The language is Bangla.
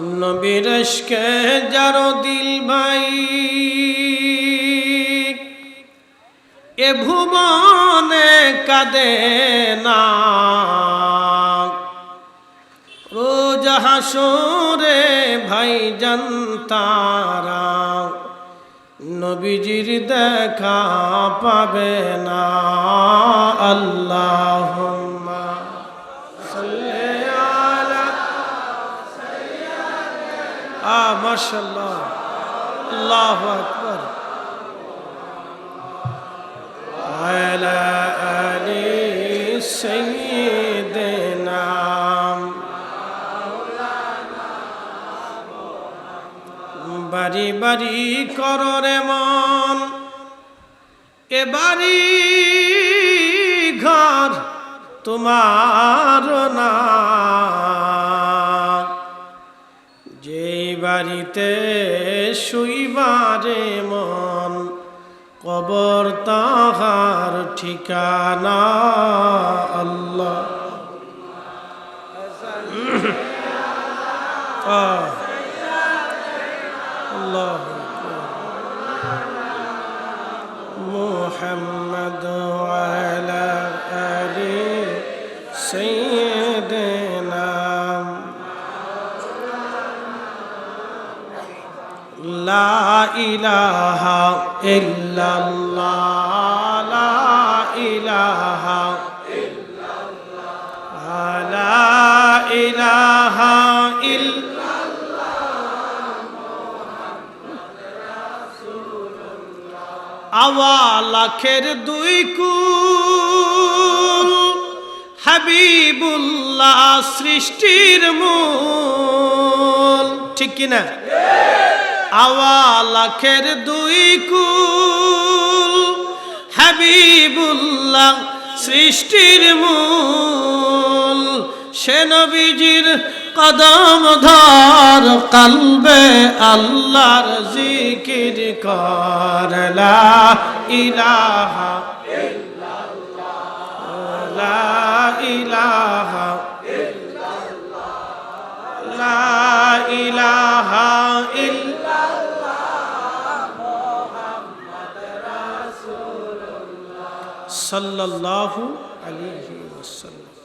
নবীর এশকে যারো দিল ভাই। এ ভুবনে কাঁদে না। রোজ হাসরে ভাই জনতারা নবীজির দেখা পাবে না। আল্লাহ মাশাল্লাহ আল্লাহ আকবর على آل سيدنا বাড়ি বাড়ি কররে মন এ বাড়ি ঘর তোমার না এই বাড়িতে শুইবারে মন কবর তাহার ঠিকানা আল্লাহ। আল্লাহ মোহাম্মদ আলা আরে সেই লা ইলাহা ইল্লাল্লাহ, লা ইলাহা ইল্লাল্লাহ, লা ইলাহা ইল্লাল্লাহ। আওয়ালাখের দুই কুল হাবিবুল্লাহ সৃষ্টির মূল, ঠিক কিনা? আওয়া লাখের দুই কুল হাবিবুল্লাহ সৃষ্টির মূল। সে নবীজির কদম ধর কলবে আল্লাহর জিকির করলা ইলাহা ইলাহা সাল্লাল্লাহু আলী ওয়াসাল্লাম।